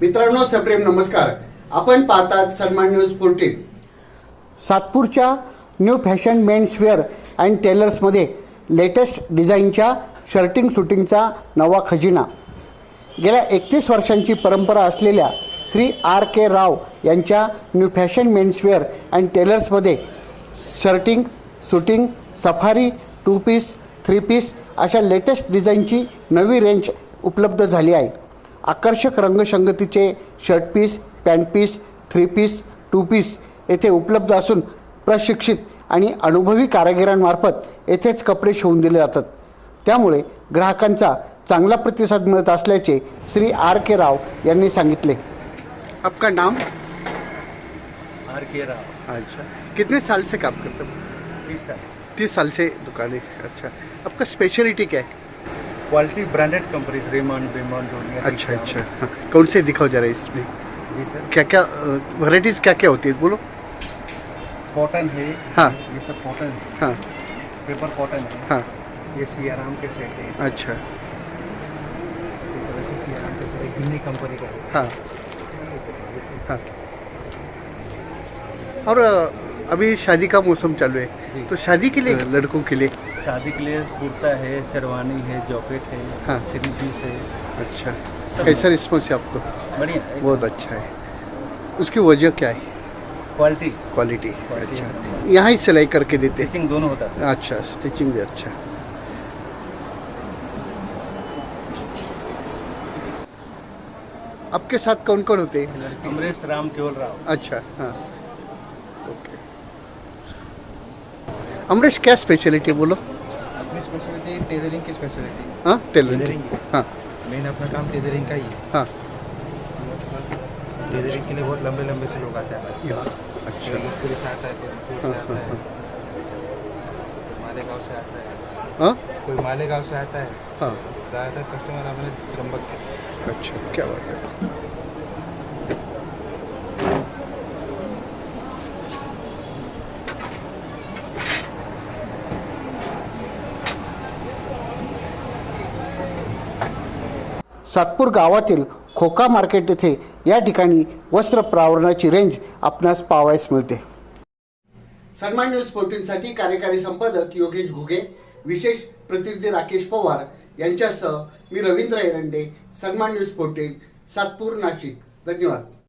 मित्रांनो सप्रेम नमस्कार. आपण पाहतात सन्मान न्यूज फोर्टीन सातपूरच्या न्यू फॅशन मेन्सवेअर अँड टेलर्समध्ये लेटेस्ट डिझाईनच्या शर्टिंग शूटिंगचा नवा खजिना. गेल्या एकतीस वर्षांची परंपरा असलेल्या श्री आर के राव यांच्या new fashion menswear and टेलर्समध्ये shirting suiting safari two piece three piece अशा लेटेस्ट डिझाईनची नवी रेंज उपलब्ध झाली आहे. आकर्षक रंगसंगतीचे shirt piece pant piece three piece two piece येथे उपलब्ध असून प्रशिक्षित आणि अनुभवी कारागिरांमार्फत येथेच कपडे शिवून दिले जातात. त्यामुळे ग्राहकांचा चांगला प्रतिसाद मिळत असल्याचे श्री आर के राव यांनी सांगितले. आपका नाम? Are K Rao. अच्छा. कितने साल से काम करते हो? तीस साल. तीस साल से दुकान है। अच्छा. आपका स्पेशलिटी क्या है? क्वालिटी ब्रांडेड कंपनी रेमंड बेमंड अच्छा अच्छा। हाँ, कौन से दिखाओ जरा इसमें? जी सर। क्या क्या वैरायटीज क्या क्या होती है? बोलो। कॉटन है। हाँ। ये सब कॉटन है। हाँ। पेपर कॉटन है। हाँ। ये सियाराम के सेट है। अच्छा। से कंपनी का हाँ। हाँ। और अभी शादी का मौसम चालू है। तो शादी के लिए लड़कों के लिए शादी के लिए कुर्ता है शेरवानी है जॉकेट है हाँ। थ्री पीस है। अच्छा। कैसा रिस्पॉन्स है आपको? बढ़िया बहुत अच्छा है। उसकी वजह क्या है? क्वालिटी क्वालिटी अच्छा। यहाँ ही सिलाई करके देते। हैं स्टिचिंग दोनों होता है। अच्छा स्टिचिंग भी अच्छा। आपके साथ कौन कौन होते हैं? अमरेश राम केवल राव। अच्छा हाँ। अमरीश क्या स्पेशलिटी बोलो? अपनी स्पेशलिटी टेलरिंग की स्पेशलिटी हाँ टेलरिंग हाँ। मेन अपना काम टेलरिंग का ही है। हाँ। टेलरिंग के लिए बहुत लंबे लंबे से लोग आते हैं अच्छा। से आता है कोई से हाँ, आता हाँ, है। मालेगांव से आता है। हाँ? कोई मालेगांव से आता है। हाँ। ज़्यादातर कस्टमर हमारे त्रंबक के। अच्छा क्या बात है। सातपूर गावातील खोका मार्केट येथे या ठिकाणी वस्त्र प्रावरणाची रेंज आपणास पाहावयास मिळते. सन्मान न्यूज फोर्टीनसाठी कार्यकारी संपादक योगेश घुगे विशेष प्रतिनिधी राकेश पवार यांच्यासह मी रवींद्र एरंडे सन्मान न्यूज फोर्टीन सातपूर नाशिक. धन्यवाद.